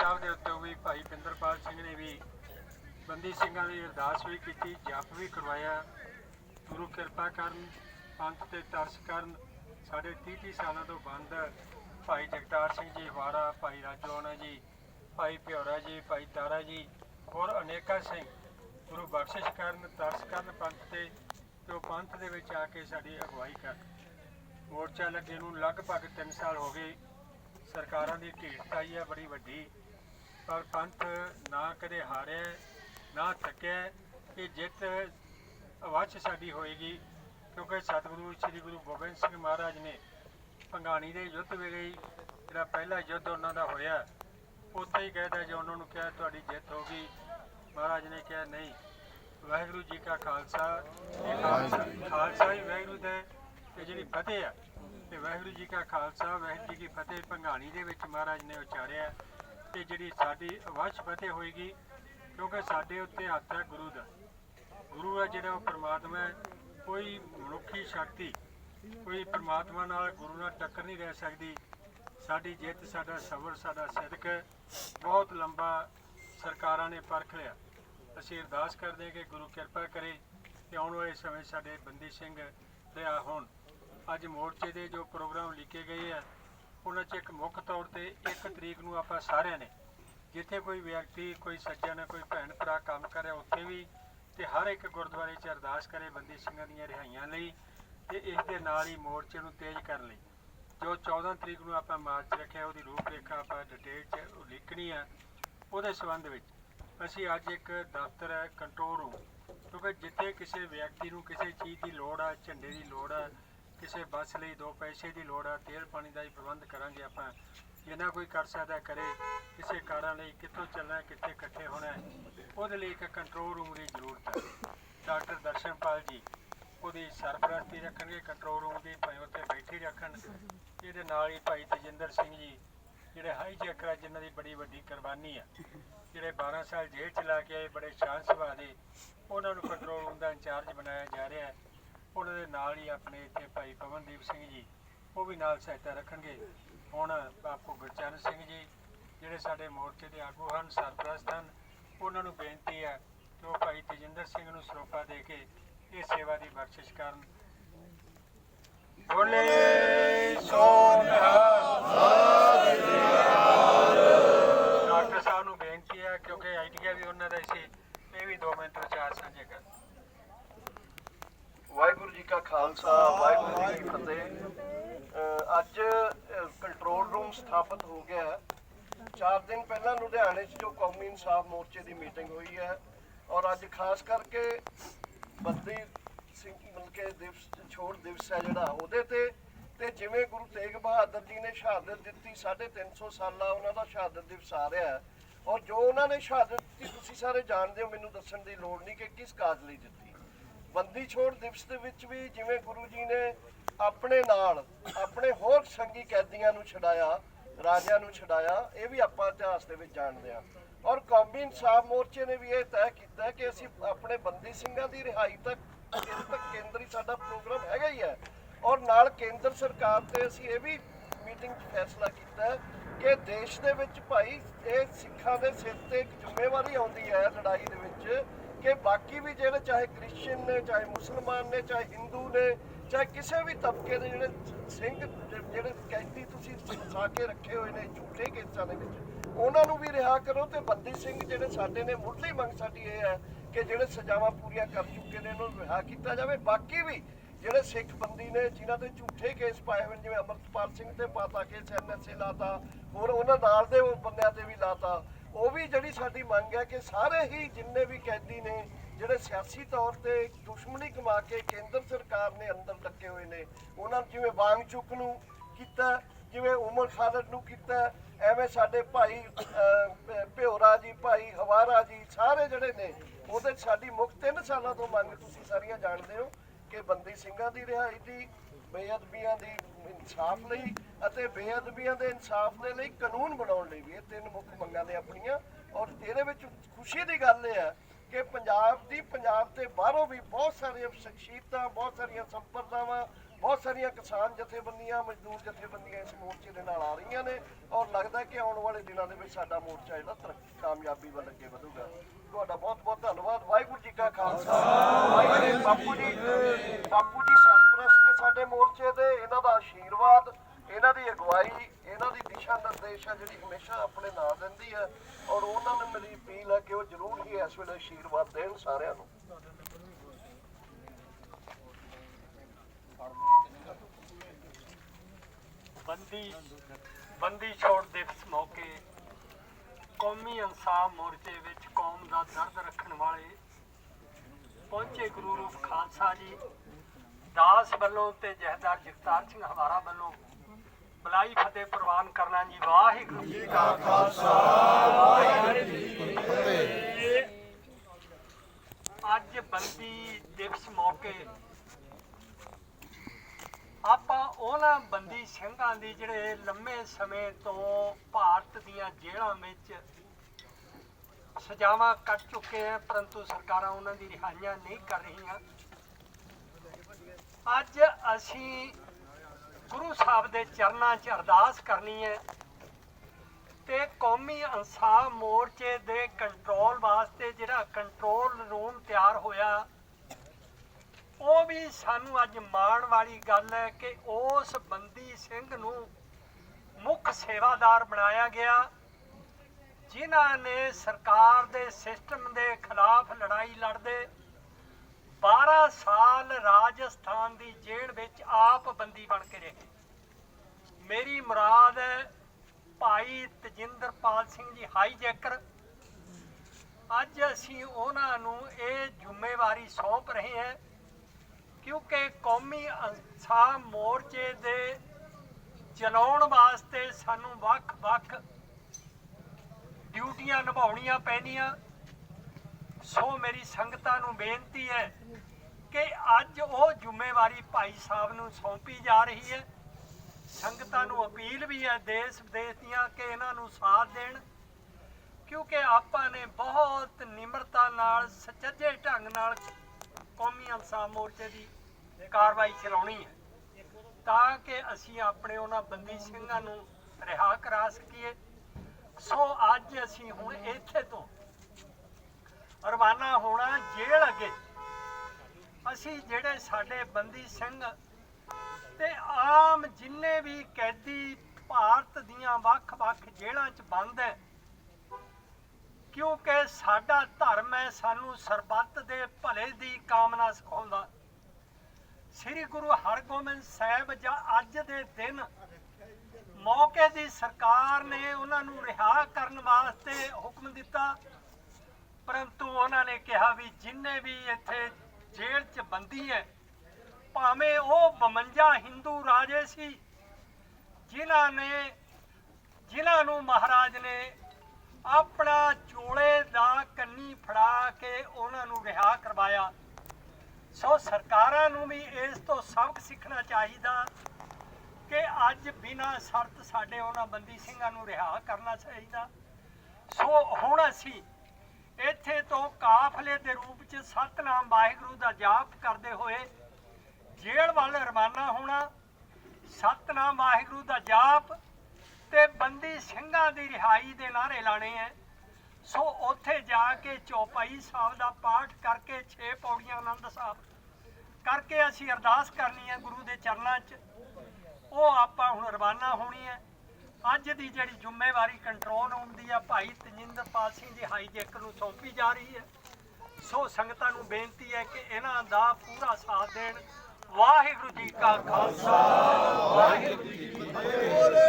ਸਾਹਿਬ ਦੇ ਉੱਤੇ ਵੀ ਭਾਈ ਪਿੰਦਰਪਾਲ ਸਿੰਘ ਨੇ ਵੀ ਬੰਦੀ ਸਿੰਘਾਂ ਦੀ ਅਰਦਾਸ ਵੀ ਕੀਤੀ, ਜਪ ਵੀ ਕਰਵਾਇਆ। ਗੁਰੂ ਕਿਰਪਾ ਕਰਨ, ਪੰਥ ਤੇ ਤਰਸ ਕਰਨ, ਸਾਡੇ 30 30 ਸਾਲਾਂ ਤੋਂ ਬੰਦ ਭਾਈ ਜਗਤਾਰ ਸਿੰਘ ਜੀ ਵਾਰਾ ਭਾਈ ਰਾਜੋਣਾ ਜੀ, ਭਾਈ ਪਿਉਰਾ ਜੀ, ਭਾਈ ਤਾਰਾ ਜੀ, ਹੋਰ ਅਨੇਕਾਂ ਸਿੰਘ ਗੁਰੂ ਬਖਸ਼ਿਸ਼ ਕਰਨ, ਤਰਸ ਕਰਨ ਪੰਥ ਤੇ ਤੇ ਉਹ ਪੰਥ ਦੇ ਵਿੱਚ ਆ ਕੇ ਸਾਡੀ ਅਗਵਾਈ ਕਰਨ। ਮੋਰਚਾ ਲੱਗੇ ਨੂੰ ਲਗਭਗ 3 ਸਾਲ ਹੋ ਗਏ। ਸਰਕਾਰਾਂ ਦੀ ਢੀਠ ਆਈ ਹੈ, ਬੜੀ ਵੱਡੀ। ਪਰ ਪੰਥ ਨਾ ਕਦੇ ਹਾਰਿਆ ਨਾ ਥੱਕਿਆ ਇਹ ਜਿੱਤ ਅਵੱਛ ਸਾਡੀ ਹੋਏਗੀ, ਕਿਉਂਕਿ ਸਤਿਗੁਰੂ ਸ੍ਰੀ ਗੁਰੂ ਗੋਬਿੰਦ ਸਿੰਘ ਮਹਾਰਾਜ ਨੇ ਭੰਗਾਣੀ ਦੇ ਯੁੱਧ ਵੇਲੇ ਜਿਹੜਾ ਪਹਿਲਾ ਯੁੱਧ ਉਹਨਾਂ ਦਾ ਹੋਇਆ, ਉੱਥੇ ਹੀ ਕਹਿਦਾ ਜੇ ਉਹਨਾਂ ਨੂੰ ਕਿਹਾ ਤੁਹਾਡੀ ਜਿੱਤ ਹੋ ਗਈ, ਮਹਾਰਾਜ ਨੇ ਕਿਹਾ ਨਹੀਂ, ਵਾਹਿਗੁਰੂ ਜੀ ਕਾ ਖਾਲਸਾ ਖਾਲਸਾ ਖਾਲਸਾ ਹੀ ਵਾਹਿਗੁਰੂ ਦਾ ਤੇ ਜਿਹੜੀ ਫਤਿਹ ਆ, ਤੇ ਵਾਹਿਗੁਰੂ ਜੀ ਕਾ ਖਾਲਸਾ, ਵਾਹਿਗੁਰੂ ਜੀ ਕੀ ਫਤਿਹ ਭੰਗਾਣੀ ਦੇ ਵਿੱਚ ਮਹਾਰਾਜ ਨੇ ਉਚਾਰਿਆ। ਤੇ ਜਿਹੜੀ ਸਾਡੀ ਅਵਸ਼ ਫਤਿਹ ਹੋਏਗੀ, ਕਿਉਂਕਿ ਸਾਡੇ ਉੱਤੇ ਹੱਥ ਹੈ ਗੁਰੂ ਦਾ। ਗੁਰੂ ਹੈ ਜਿਹੜਾ ਉਹ ਪਰਮਾਤਮਾ ਹੈ। ਕੋਈ ਮਨੁੱਖੀ ਸ਼ਕਤੀ, ਕੋਈ ਪਰਮਾਤਮਾ ਨਾਲ ਗੁਰੂ ਨਾਲ ਟੱਕਰ ਨਹੀਂ ਰਹਿ ਸਕਦੀ। ਸਾਡੀ ਜਿੱਤ, ਸਾਡਾ ਸਬਰ, ਸਾਡਾ ਸਿਦਕ ਬਹੁਤ ਲੰਬਾ ਸਰਕਾਰਾਂ ਨੇ ਪਰਖ ਲਿਆ। ਅਸੀਂ ਅਰਦਾਸ ਕਰਦੇ ਹਾਂ ਕਿ ਗੁਰੂ ਕਿਰਪਾ ਕਰੇ ਕਿ ਆਉਣ ਵਾਲੇ ਸਮੇਂ ਸਾਡੇ ਬੰਦੀ ਸਿੰਘ ਰਿਹਾ ਹੋਣ। ਅੱਜ ਮੋਰਚੇ ਦੇ ਜੋ ਪ੍ਰੋਗਰਾਮ ਲਿਖੇ ਗਏ ਆ ਉਹਨਾਂ 'ਚ ਇੱਕ ਮੁੱਖ ਤੌਰ ਤੇ ਇੱਕ ਤਰੀਕ ਨੂੰ ਆਪਾਂ ਸਾਰਿਆਂ ਨੇ, ਜਿੱਥੇ ਕੋਈ ਵਿਅਕਤੀ, ਕੋਈ ਸੱਜਣ, ਕੋਈ ਭੈਣ ਭਰਾ ਕੰਮ ਕਰ ਰਿਹਾ ਉੱਥੇ ਵੀ ਤੇ ਹਰ ਇੱਕ ਗੁਰਦੁਆਰੇ 'ਚ ਅਰਦਾਸ ਕਰੇ ਬੰਦੀ ਸਿੰਘਾਂ ਦੀਆਂ ਰਿਹਾਈਆਂ ਲਈ ਤੇ ਇਸ ਦੇ ਨਾਲ ਹੀ ਮੋਰਚੇ ਨੂੰ ਤੇਜ਼ ਕਰਨ ਲਈ। ਜੋ 14 ਤਰੀਕ ਨੂੰ ਆਪਾਂ ਮਾਰਚ ਰੱਖਿਆ, ਉਹਦੀ ਰੂਪਰੇਖਾ ਆਪਾਂ ਡਿਟੇਲ 'ਚ ਉਲੀਕਣੀ ਆ। ਉਹਦੇ ਸੰਬੰਧ ਵਿੱਚ ਅਸੀਂ ਅੱਜ ਇੱਕ ਦਫ਼ਤਰ ਹੈ ਕੰਟਰੋਲ ਰੂਮ ਕਿਉਂਕਿ ਜਿੱਥੇ ਕਿਸੇ ਵਿਅਕਤੀ ਨੂੰ ਕਿਸੇ ਚੀਜ਼ ਦੀ ਲੋੜ ਆ, ਝੰਡੇ ਦੀ ਲੋੜ ਆ ਕਿਸੇ ਬੱਸ ਲਈ ਦੋ ਪੈਸੇ ਦੀ ਲੋੜ ਆ, ਤੇਲ ਪਾਣੀ ਦਾ ਹੀ ਪ੍ਰਬੰਧ ਕਰਾਂਗੇ ਆਪਾਂ। ਜਿੰਨਾ ਕੋਈ ਕਰ ਸਕਦਾ ਕਰੇ, ਕਿਸੇ ਕਾਰਾਂ ਲਈ ਕਿੱਥੋਂ ਚੱਲਣਾ, ਕਿੱਥੇ ਇਕੱਠੇ ਹੋਣਾ, ਉਹਦੇ ਲਈ ਇੱਕ ਕੰਟਰੋਲ ਰੂਮ ਦੀ ਜ਼ਰੂਰਤ ਹੈ ਡਾਕਟਰ ਦਰਸ਼ਨਪਾਲ ਜੀ, ਉਹਦੀ ਸਰਪ੍ਰਸਤੀ ਰੱਖਣਗੇ ਕੰਟਰੋਲ ਰੂਮ ਦੀ, ਭਾਵੇਂ ਉੱਥੇ ਬੈਠੇ ਰੱਖਣ। ਇਹਦੇ ਨਾਲ ਹੀ ਭਾਈ ਤਜਿੰਦਰ ਸਿੰਘ ਜੀ, ਜਿਹੜੇ ਹਾਈ ਜੈਕਰ ਆ, ਜਿਨ੍ਹਾਂ ਦੀ ਬੜੀ ਵੱਡੀ ਕੁਰਬਾਨੀ ਆ। ਜਿਹੜੇ 12 ਸਾਲ ਜੇਲ੍ਹ 'ਚ ਲਾ ਕੇ ਆਏ, ਬੜੇ ਸ਼ਾਂਤ ਸੁਭਾਅ ਦੇ, ਉਹਨਾਂ ਨੂੰ ਕੰਟਰੋਲ ਰੂਮ ਦਾ ਇੰਚਾਰਜ ਬਣਾਇਆ ਜਾ ਰਿਹਾ। ਹੈ ਉਹਨਾਂ ਦੇ ਨਾਲ ਹੀ ਆਪਣੇ ਇੱਥੇ ਭਾਈ ਪਵਨਦੀਪ ਸਿੰਘ ਜੀ, ਉਹ ਵੀ ਨਾਲ ਸਹਾਇਤਾ ਰੱਖਣਗੇ। ਹੁਣ ਬਾਪੂ ਗੁਰਚਰਨ ਸਿੰਘ ਜੀ, ਜਿਹੜੇ ਸਾਡੇ ਮੋਰਚੇ ਦੇ ਆਗੂ ਹਨ, ਸਰਪ੍ਰਸਤ ਹਨ, ਉਹਨਾਂ ਨੂੰ ਬੇਨਤੀ ਹੈ ਕਿ ਉਹ ਭਾਈ ਤੇਜਿੰਦਰ ਸਿੰਘ ਨੂੰ ਸਰੋਪਾ ਦੇ ਕੇ ਇਹ ਸੇਵਾ ਦੀ ਬਖਸ਼ਿਸ਼ ਕਰਨ। ਬੋਲੇ ਸੋ ਡਾਕਟਰ ਸਾਹਿਬ ਨੂੰ ਬੇਨਤੀ ਹੈ, ਕਿਉਂਕਿ ਆਈਡੀਆ ਵੀ ਉਹਨਾਂ ਦਾ ਸੀ, ਇਹ ਵੀ 2 ਮਿੰਟ ਵਿਚਾਰ ਸਾਂਝੇ ਕਰਨ। ਕਾ ਖਾਲਸਾ, ਵਾਹਿਗੁਰੂ ਜੀ ਕੀ ਫਤਿਹ। ਅੱਜ ਕੰਟਰੋਲ ਰੂਮ ਸਥਾਪਿਤ ਹੋ ਗਿਆ ਹੈ। ਚਾਰ ਦਿਨ ਪਹਿਲਾਂ ਲੁਧਿਆਣੇ 'ਚ ਜੋ ਕੌਮੀ ਇਨਸਾਫ ਮੋਰਚੇ ਦੀ ਮੀਟਿੰਗ ਹੋਈ ਹੈ ਔਰ ਅੱਜ ਖਾਸ ਕਰਕੇ ਬੰਦੀ ਸਿੰਘ ਮਲਕੇ ਦਿਵਸ, ਛੋੜ ਦਿਵਸ ਹੈ ਜਿਹੜਾ ਉਹਦੇ ਤੇ ਤੇ ਜਿਵੇਂ ਗੁਰੂ ਤੇਗ ਬਹਾਦਰ ਜੀ ਨੇ ਸ਼ਹਾਦਤ ਦਿੱਤੀ 350 ਸਾਲਾਂ ਉਹਨਾਂ ਦਾ ਸ਼ਹਾਦਤ ਦਿਵਸ ਆ ਰਿਹਾ ਹੈ। ਔਰ ਜੋ ਉਹਨਾਂ ਨੇ ਸ਼ਹਾਦਤ ਦਿੱਤੀ, ਤੁਸੀਂ ਸਾਰੇ ਜਾਣਦੇ ਹੋ, ਮੈਨੂੰ ਦੱਸਣ ਦੀ ਲੋੜ ਨਹੀਂ ਕਿ ਕਿਸ ਕਾਜ ਲਈ ਦਿੱਤੀ। ਬੰਦੀ ਛੋੜ ਦਿਵਸ ਦੇ ਵਿੱਚ ਵੀ ਜਿਵੇਂ ਗੁਰੂ ਜੀ ਨੇ ਆਪਣੇ ਨਾਲ ਆਪਣੇ ਹੋਰ ਸੰਗੀ ਕੈਦੀਆਂ ਨੂੰ ਛਡਾਇਆ, ਰਾਜਿਆਂ ਨੂੰ ਛਡਾਇਆ, ਇਹ ਵੀ ਆਪਾਂ ਇਤਿਹਾਸ ਦੇ ਵਿੱਚ ਜਾਣਦੇ ਹਾਂ। ਔਰ ਕੌਮੀ ਇਨਸਾਫ ਮੋਰਚੇ ਨੇ ਵੀ ਇਹ ਤੈਅ ਕੀਤਾ ਕਿ ਅਸੀਂ ਆਪਣੇ ਬੰਦੀ ਸਿੰਘਾਂ ਦੀ ਰਿਹਾਈ ਤੱਕ, ਇਹ ਤੱਕ ਕੇਂਦਰੀ ਸਾਡਾ ਪ੍ਰੋਗਰਾਮ ਹੈਗਾ ਹੀ ਹੈ। ਔਰ ਨਾਲ ਕੇਂਦਰ ਸਰਕਾਰ ਤੇ ਅਸੀਂ ਇਹ ਵੀ ਮੀਟਿੰਗ 'ਚ ਫੈਸਲਾ ਕੀਤਾ ਕਿ ਦੇਸ਼ ਦੇ ਵਿੱਚ ਭਾਈ, ਇਹ ਸਿੱਖਾਂ ਦੇ ਸਿਰ ਤੇ ਇੱਕ ਜ਼ਿੰਮੇਵਾਰੀ ਆਉਂਦੀ ਹੈ ਲੜਾਈ ਦੇ ਵਿੱਚ ਕਿ ਬਾਕੀ ਵੀ ਜਿਹੜੇ ਚਾਹੇ ਕ੍ਰਿਸਚੀਅਨ ਨੇ, ਚਾਹੇ ਮੁਸਲਮਾਨ ਨੇ, ਚਾਹੇ ਹਿੰਦੂ ਨੇ, ਚਾਹੇ ਕਿਸੇ ਵੀ ਤਬਕੇ ਦੇ ਜਿਹੜੇ ਸਿੰਘ ਜਿਹੜੇ ਕੈਦੀ ਤੁਸੀਂ ਫਸਾ ਕੇ ਰੱਖੇ ਹੋਏ ਨੇ ਝੂਠੇ ਕੇਸਾਂ ਦੇ ਵਿੱਚ, ਉਹਨਾਂ ਨੂੰ ਵੀ ਰਿਹਾ ਕਰੋ ਤੇ ਬੰਦੀ ਸਿੰਘ ਜਿਹੜੇ ਸਾਡੇ ਨੇ, ਮੁੱਢਲੀ ਮੰਗ ਸਾਡੀ ਇਹ ਹੈ ਕਿ ਜਿਹੜੇ ਸਜ਼ਾਵਾਂ ਪੂਰੀਆਂ ਕਰ ਚੁੱਕੇ ਨੇ, ਉਹਨਾਂ ਨੂੰ ਰਿਹਾ ਕੀਤਾ ਜਾਵੇ। ਬਾਕੀ ਵੀ ਜਿਹੜੇ ਸਿੱਖ ਬੰਦੀ ਨੇ, ਜਿਨ੍ਹਾਂ ਤੇ ਝੂਠੇ ਕੇਸ ਪਾਏ ਹੋਏ ਜਿਵੇਂ ਅਮਰਤਪਾਲ ਸਿੰਘ ਤੇ ਪਾਤਾ ਕੇਸ ਐਨਐਸਏ ਲਾਤਾ, ਹੋਰ ਉਹਨਾਂ ਨਾਲ ਦੇ ਉਹ ਬੰਦਿਆਂ ਤੇ ਵੀ ਲਾਤਾ ਉਹ ਵੀ ਜਿਹੜੀ ਸਾਡੀ ਮੰਗ ਹੈ ਕਿ ਸਾਰੇ ਹੀ ਜਿੰਨੇ ਵੀ ਕੈਦੀ ਨੇ ਜਿਹੜੇ ਸਿਆਸੀ ਤੌਰ ਤੇ ਦੁਸ਼ਮਣੀ ਕਮਾ ਕੇ ਕੇਂਦਰ ਸਰਕਾਰ ਨੇ ਅੰਦਰ ਲੱਗੇ ਹੋਏ ਨੇ ਉਹਨਾਂ ਜਿਵੇਂ ਵਾਂਗ ਚੁੱਕ ਨੂੰ ਕੀਤਾ ਜਿਵੇਂ ਉਮਰ ਖਾਲਦ ਨੂੰ ਕੀਤਾ ਐਵੇਂ ਸਾਡੇ ਭਾਈ ਅਹ, ਭਿਓਰਾ ਜੀ ਭਾਈ ਹਵਾਰਾ ਜੀ ਸਾਰੇ ਜਿਹੜੇ ਨੇ ਉਹਦੇ 'ਚ ਸਾਡੀ ਮੁੱਖ 3 ਸਾਲਾਂ ਤੋਂ ਮੰਗ ਤੁਸੀਂ ਸਾਰੀਆਂ ਜਾਣਦੇ ਹੋ ਕਿ ਬੰਦੀ ਸਿੰਘਾਂ ਦੀ ਰਿਹਾਈ ਦੀ ਬੇਅਦਬੀਆਂ ਦੀ ਇਨਸਾਫ ਲਈ ਅਤੇ ਬੇਅਦਬੀਆਂ ਦੇ ਇਨਸਾਫ ਦੇ ਲਈ ਕਾਨੂੰਨ ਬਣਾਉਣ ਲਈ ਵੀ ਇਹ ਤਿੰਨ ਮੁੱਖ ਮੰਗਾਂ ਨੇ ਆਪਣੀਆਂ। ਔਰ ਇਹਦੇ ਵਿੱਚ ਖੁਸ਼ੀ ਦੀ ਗੱਲ ਇਹ ਹੈ ਕਿ ਪੰਜਾਬ ਦੀ, ਪੰਜਾਬ ਤੇ ਬਾਹਰੋਂ ਵੀ ਬਹੁਤ ਸਾਰੀਆਂ ਸ਼ਖਸੀਅਤਾਂ, ਬਹੁਤ ਸਾਰੀਆਂ ਸੰਪਰਦਾਵਾਂ, ਬਹੁਤ ਸਾਰੀਆਂ ਕਿਸਾਨ ਜਥੇਬੰਦੀਆਂ, ਮਜ਼ਦੂਰ ਜਥੇਬੰਦੀਆਂ ਇਸ ਮੋਰਚੇ ਦੇ ਨਾਲ ਆ ਰਹੀਆਂ ਨੇ। ਔਰ ਲੱਗਦਾ ਕਿ ਆਉਣ ਵਾਲੇ ਦਿਨਾਂ ਦੇ ਵਿੱਚ ਸਾਡਾ ਮੋਰਚਾ ਜਿਹੜਾ ਤਰੱਕੀ ਕਾਮਯਾਬੀ ਵੱਲ ਅੱਗੇ ਵਧੂਗਾ। ਤੁਹਾਡਾ ਬਹੁਤ ਬਹੁਤ ਧੰਨਵਾਦ। ਵਾਹਿਗੁਰੂ ਜੀ ਕਾ ਖਾਲਸਾ। ਵਾਹਿਗੁਰੂ ਬਾਪੂ ਜੀ ਬਾਪੂ ਜੀ ਸਾਡੇ ਮੋਰਚੇ ਤੇ ਇਹਨਾਂ ਦਾ ਆਸ਼ੀਰਵਾਦ, ਇਹਨਾਂ ਦੀ ਅਗਵਾਈ, ਇਹਨਾਂ ਦੀ ਦਿਸ਼ਾ ਨਿਰਦੇਸ਼ ਹੈ ਜਿਹੜੀ ਹਮੇਸ਼ਾ ਆਪਣੇ ਨਾਲ ਰਹਿੰਦੀ ਹੈ ਔਰ ਉਹਨਾਂ ਨੇ ਮੇਰੀ ਅਪੀਲ ਹੈ ਕਿ ਉਹ ਜ਼ਰੂਰ ਹੀ ਇਸ ਵੇਲੇ ਆਸ਼ੀਰਵਾਦ ਦੇਣ ਸਾਰਿਆਂ ਨੂੰ। ਬੰਦੀ ਬੰਦੀ ਛੋੜ ਦਿਵਸ ਮੌਕੇ ਕੌਮੀ ਇਨਸਾਫ ਮੋਰਚੇ ਵਿੱਚ ਕੌਮ ਦਾ ਦਰਦ ਰੱਖਣ ਵਾਲੇ ਪਹੁੰਚੇ ਗੁਰੂ ਰੂਪ ਖਾਲਸਾ ਜੀ ਦਾਸ ਵੱਲੋਂ ਤੇ ਜਹਦਾਰ ਜਗਤਾਰ ਸਿੰਘ ਹਵਾਰਾ ਵੱਲੋਂ ਬਲਾਈ ਫਤਿਹ ਪ੍ਰਵਾਨ ਕਰਨਾ ਜੀ, ਵਾਹਿਗੁਰੂ ਜੀ ਕਾ ਖਾਲਸਾ ਅੱਜ ਬੰਦੀ ਦਿਵਸ ਮੌਕੇ ਆਪਾਂ ਉਹਨਾਂ ਬੰਦੀ ਸਿੰਘਾਂ ਦੀ ਜਿਹੜੇ ਲੰਮੇ ਸਮੇਂ ਤੋਂ ਭਾਰਤ ਦੀਆਂ ਜੇਲ੍ਹਾਂ ਵਿੱਚ ਸਜ਼ਾਵਾਂ ਕੱਟ ਚੁੱਕੇ ਆ, ਪਰੰਤੂ ਸਰਕਾਰਾਂ ਉਹਨਾਂ ਦੀ ਰਿਹਾਈਆਂ ਨਹੀਂ ਕਰ ਰਹੀਆਂ। ਅੱਜ ਅਸੀਂ ਗੁਰੂ ਸਾਹਿਬ ਦੇ ਚਰਨਾਂ 'ਚ ਅਰਦਾਸ ਕਰਨੀ ਹੈ ਤੇ ਕੌਮੀ ਇਨਸਾਫ ਮੋਰਚੇ ਦੇ ਕੰਟਰੋਲ ਵਾਸਤੇ ਜਿਹੜਾ ਕੰਟਰੋਲ ਰੂਮ ਤਿਆਰ ਹੋਇਆ, ਉਹ ਵੀ ਸਾਨੂੰ ਅੱਜ ਮਾਣ ਵਾਲੀ ਗੱਲ ਹੈ ਕਿ ਉਸ ਬੰਦੀ ਸਿੰਘ ਨੂੰ ਮੁੱਖ ਸੇਵਾਦਾਰ ਬਣਾਇਆ ਗਿਆ, ਜਿਨ੍ਹਾਂ ਨੇ ਸਰਕਾਰ ਦੇ ਸਿਸਟਮ ਦੇ ਖਿਲਾਫ ਲੜਾਈ ਲੜਦੇ 12 ਸਾਲ ਰਾਜਸਥਾਨ ਦੀ ਜੇਲ੍ਹ ਵਿੱਚ ਆਪ ਬੰਦੀ ਬਣ ਕੇ ਰਹੇ ਮੇਰੀ ਮੁਰਾਦ ਹੈ ਭਾਈ ਤਜਿੰਦਰਪਾਲ ਸਿੰਘ ਜੀ ਹਾਈਜੈਕਰ ਅੱਜ ਅਸੀਂ ਉਹਨਾਂ ਨੂੰ ਇਹ ਜ਼ਿੰਮੇਵਾਰੀ ਸੌਂਪ ਰਹੇ ਹਾਂ ਕਿਉਂਕਿ ਕੌਮੀ ਇਨਸਾਫ ਮੋਰਚੇ ਦੇ ਚਲਾਉਣ ਵਾਸਤੇ ਸਾਨੂੰ ਵੱਖ-ਵੱਖ ਡਿਊਟੀਆਂ ਨਿਭਾਉਣੀਆਂ ਪੈਣੀਆਂ ਸੋ ਮੇਰੀ ਸੰਗਤਾਂ ਨੂੰ ਬੇਨਤੀ ਹੈ ਕਿ ਅੱਜ ਉਹ ਜ਼ਿੰਮੇਵਾਰੀ ਭਾਈ ਸਾਹਿਬ ਨੂੰ ਸੌਂਪੀ ਜਾ ਰਹੀ ਹੈ। ਸੰਗਤਾਂ ਨੂੰ ਅਪੀਲ ਵੀ ਹੈ ਦੇਸ਼ ਵਿਦੇਸ਼ ਦੀਆਂ ਕਿ ਇਹਨਾਂ ਨੂੰ ਸਾਥ ਦੇਣ, ਕਿਉਂਕਿ ਆਪਾਂ ਨੇ ਬਹੁਤ ਨਿਮਰਤਾ ਨਾਲ ਸੱਚੇ ਢੰਗ ਨਾਲ ਕੌਮੀ ਇਨਸਾਫ ਮੋਰਚੇ ਦੀ ਕਾਰਵਾਈ ਚਲਾਉਣੀ ਹੈ, ਤਾਂ ਕਿ ਅਸੀਂ ਆਪਣੇ ਉਹਨਾਂ ਬੰਦੀ ਸਿੰਘਾਂ ਨੂੰ ਰਿਹਾ ਕਰਾ ਸਕੀਏ। ਸੋ ਅੱਜ ਅਸੀਂ ਹੁਣ ਇੱਥੇ ਤੋਂ ਰਵਾਨਾ ਹੋਣਾ ਜੇਲ੍ਹ ਅੱਗੇ। ਅਸੀਂ ਜਿਹੜੇ ਸਾਡੇ ਬੰਦੀ ਸਿੰਘ ਤੇ ਆਮ ਜਿੰਨੇ ਵੀ ਕੈਦੀ ਭਾਰਤ ਦੀਆਂ ਵੱਖ-ਵੱਖ ਜੇਲ੍ਹਾਂ 'ਚ ਬੰਦ ਹੈ, ਕਿਉਂਕਿ ਸਾਡਾ ਧਰਮ ਹੈ, ਸਾਨੂੰ ਸਰਬੱਤ ਦੇ ਭਲੇ ਦੀ ਕਾਮਨਾ ਸਿਖਾਉਂਦਾ। ਸ੍ਰੀ ਗੁਰੂ ਹਰਗੋਬਿੰਦ ਸਾਹਿਬ ਜਾਂ ਅੱਜ ਦੇ ਦਿਨ ਮੌਕੇ ਦੀ ਸਰਕਾਰ ਨੇ ਉਹਨਾਂ ਨੂੰ ਰਿਹਾ ਕਰਨ ਵਾਸਤੇ ਹੁਕਮ ਦਿੱਤਾ। ਪਰੰਤੂ ਉਹਨਾਂ ਨੇ ਕਿਹਾ ਵੀ ਜਿੰਨੇ ਵੀ ਇੱਥੇ ਜੇਲ੍ਹ 'ਚ ਬੰਦੀ ਹੈ, ਭਾਵੇਂ ਉਹ 52 ਹਿੰਦੂ ਰਾਜੇ ਸੀ, ਜਿਨ੍ਹਾਂ ਨੇ, ਜਿਨ੍ਹਾਂ ਨੂੰ ਮਹਾਰਾਜ ਨੇ ਆਪਣਾ ਚੋਲੇ ਦਾ ਕੰਨੀ ਫੜਾ ਕੇ ਉਹਨਾਂ ਨੂੰ ਰਿਹਾ ਕਰਵਾਇਆ, ਸੋ ਸਰਕਾਰਾਂ ਨੂੰ ਵੀ ਇਸ ਤੋਂ ਸਬਕ ਸਿੱਖਣਾ ਚਾਹੀਦਾ ਕਿ ਅੱਜ ਬਿਨਾਂ ਸ਼ਰਤ ਸਾਡੇ ਉਹਨਾਂ ਬੰਦੀ ਸਿੰਘਾਂ ਨੂੰ ਰਿਹਾ ਕਰਨਾ ਚਾਹੀਦਾ। ਸੋ ਹੁਣ ਅਸੀਂ ਇੱਥੇ ਤੋਂ ਕਾਫਲੇ ਦੇ ਰੂਪ 'ਚ ਸਤਨਾਮ ਵਾਹਿਗੁਰੂ ਦਾ ਜਾਪ ਕਰਦੇ ਹੋਏ ਜੇਲ੍ਹ ਵੱਲ ਰਵਾਨਾ ਹੋਣਾ, ਸਤਨਾਮ ਵਾਹਿਗੁਰੂ ਦਾ ਜਾਪ ਤੇ ਬੰਦੀ ਸਿੰਘਾਂ ਦੀ ਰਿਹਾਈ ਦੇ ਨਾਰੇ ਲਾਣੇ ਐ। ਸੋ ਉੱਥੇ ਜਾ ਕੇ ਚੌਪਾਈ ਸਾਹਿਬ ਦਾ ਪਾਠ ਕਰਕੇ 6 ਪੌੜੀਆਂ ਆਨੰਦ ਸਾਹਿਬ ਕਰਕੇ ਅਸੀਂ ਅਰਦਾਸ ਕਰਨੀ ਹੈ ਗੁਰੂ ਦੇ ਚਰਨਾਂ 'ਚ। ਉਹ ਆਪਾਂ ਹੁਣ ਰਵਾਨਾ ਹੋਣੀ ਹੈ ਅੱਜ ਦੀ ਜਿਹੜੀ ਜ਼ਿੰਮੇਵਾਰੀ ਕੰਟਰੋਲ ਰੂਮ ਦੀ ਆ ਭਾਈ ਤਜਿੰਦਰਪਾਲ ਸਿੰਘ ਦੀ ਹਾਈਜੈਕ ਨੂੰ ਸੌਂਪੀ ਜਾ ਰਹੀ ਹੈ। ਸੋ ਸੰਗਤਾਂ ਨੂੰ ਬੇਨਤੀ ਹੈ ਕਿ ਇਹਨਾਂ ਦਾ ਪੂਰਾ ਸਾਥ ਦੇਣ। ਵਾਹਿਗੁਰੂ ਜੀ ਕਾ ਖਾਲਸਾ। ਵਾਹਿਗੁਰੂ ਜੀ ਕੀ ਫਤਿਹ। ਬੋਲੇ